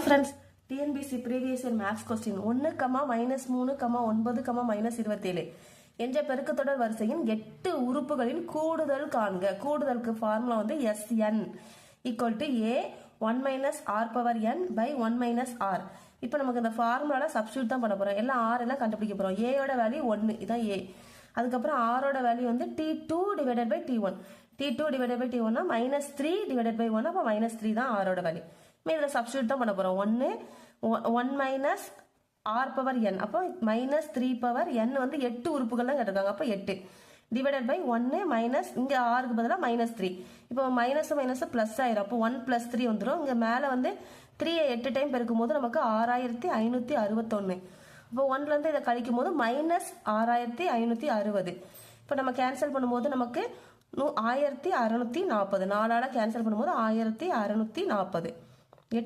Hi friends TNPSC previous year maths question ஒன்று comma minus மூணு comma ஒன்பது comma minus இருபத்தேழு. என்ற பெருக்கத்தொடர் வரிசையின் எட்டு உறுப்புகளின் கூடுதல் காண்க. கூடுதலுக்கு ஃபார்முலா வந்து S N equal to A one minus R power N by one minus R இப்போ நமக்கு இந்த ஃபார்முலால சப்ஸ்டியூட் தான் பண்ண போகிறோம் எல்லாம் ஆர் எல்லாம் கண்டுபிடிக்க போகிறோம் ஏயோட வேல்யூ ஒன்று இதான் ஏ அதுக்கப்புறம் ஆரோட வேல்யூ வந்து T two divided by T one T two divided by T ஒன்னா minus three divided by one அப்போ மைனஸ் த்ரீ தான் ஆரோட வேல்யூ இதில் சப்ஸ்டியூட் தான் பண்ண போகிறோம் ஒன்று one minus R power N அப்போ மைனஸ் த்ரீ பவர் என் வந்து எட்டு உறுப்புகள் தான் கேட்டிருக்காங்க. அப்போ எட்டு. டிவைடட் பை ஒன்று மைனஸ் இங்கே ஆறுக்கு பதிலாக மைனஸ் த்ரீ இப்போ மைனஸ் மைனஸ் ப்ளஸ் ஆயிரும். அப்போ ஒன் ப்ளஸ் த்ரீ வந்துடும் இங்கே மேலே வந்து த்ரீயை எட்டு டைம் பெருக்கும் போது நமக்கு ஆறாயிரத்தி ஐநூற்றி அறுபத்தொன்று இப்போ ஒன்லேருந்து இதை கழிக்கும் போது மைனஸ் ஆறாயிரத்தி ஐநூற்றி அறுபது. இப்போ நம்ம கேன்சல் பண்ணும்போது நமக்கு நூ ஆயிரத்தி அறநூற்றி நாற்பது நாலால் கேன்சல் பண்ணும்போது ஆயிரத்தி அறநூற்றி நாற்பது எட்டு